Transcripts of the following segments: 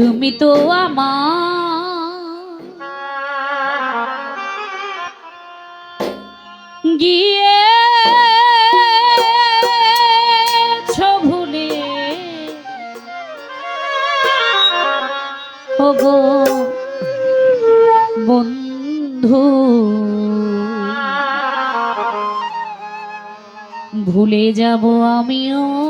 তুমি তো আমার। গিয়ে ভুলে। ওগো বন্ধু ভুলে যাব আমিও।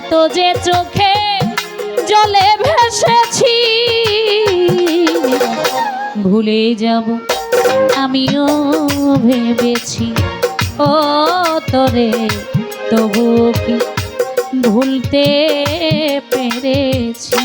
কত যে চোখে জলে ভেসেছি, ভুলে যাব আমিও ভেবেছি, ও তরে তবু কি ভুলতে পেরেছি?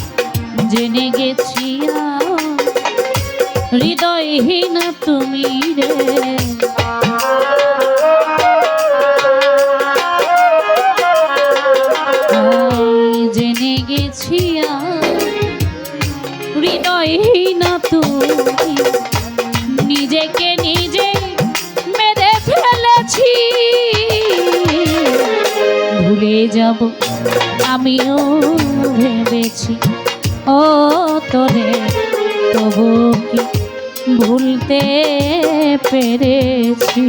হৃদয়হীন তুমি রে। জেনে গেছি হৃদয়হীন তুমি। নিজেকে নিজে মেরে ফেলেছি। ভুলে যাব আমিও ভেবেছি। ও তোরে, তবু কি ভুলতে পেরেছি।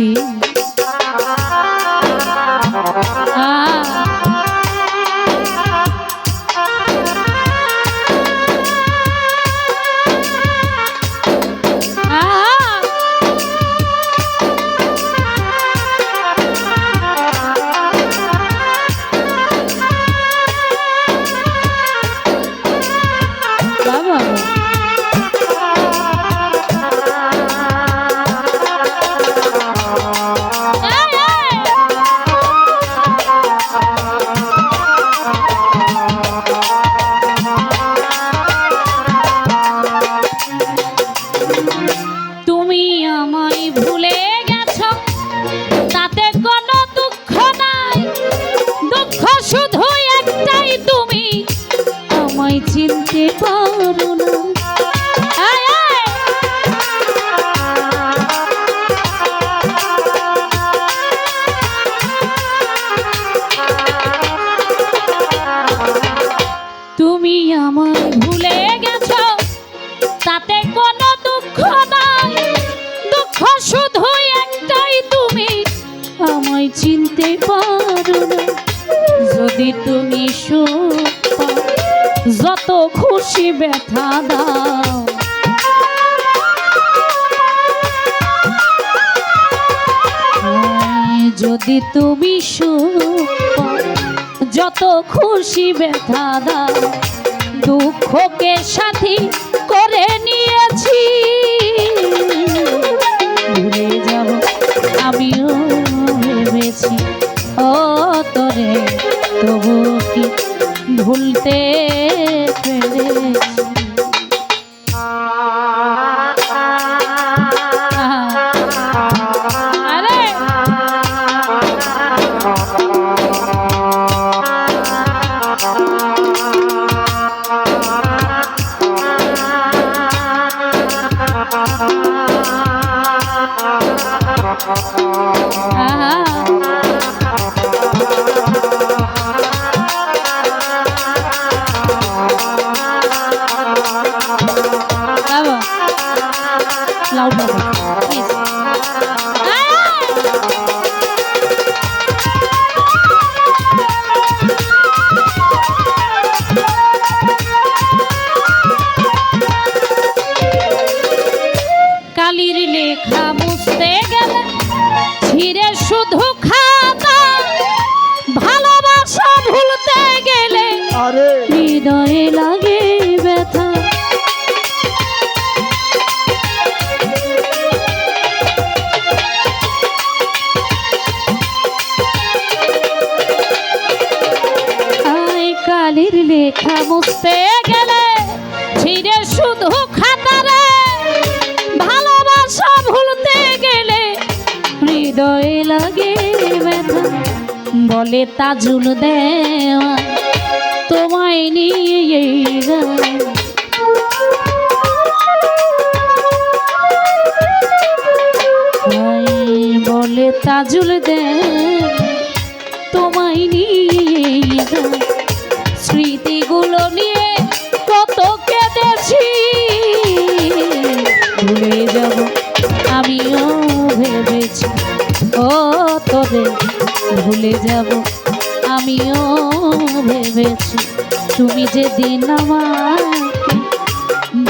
আমায় ভুলে যদি তুমি সুখ যত খুশি ব্যথা দাও। যদি তুমি সুখ যত খুশি ব্যথা দাও। দুঃখকে সাথী করে নিয়েছি। ঘুরে যাব আমিও ভেবেছি, ও তোরে ভুলতে হৃদয়ে লাগে ব্যথা। কালির লেখা মুছতে গেলে ছিঁড়ে শুধু খাতারে ভালোবাসা ভুলতে গেলে হৃদয়ে লাগে ব্যথা। বলে তাজুল দেওয়া তোমায় নিয়ে এই বলে তাজুল দে তোমায় নিয়ে এই স্মৃতিগুলো নিয়ে কত কেঁদেছি। ভুলে যাব, আমিও ভেবেছি। ও তোদের, ভুলে যাব, আমিও ভেবেছি তুমি যেদিন আমাকে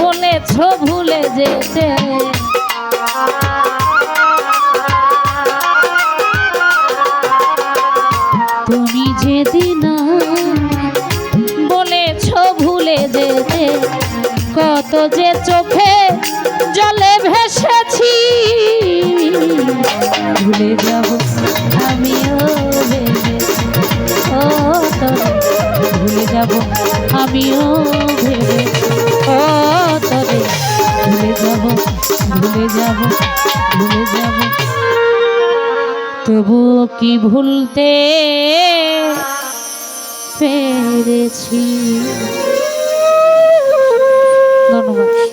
বলেছ ভুলে যেতে। তুমি যেদিন আমাকে বলেছ ভুলে যেতে, কত যে চোখে জলে ভেসেছি। ভুলে যাব ভুলে যাব ভুলে যাব। তবু কি ভুলতে পেরেছি? ধন্যবাদ।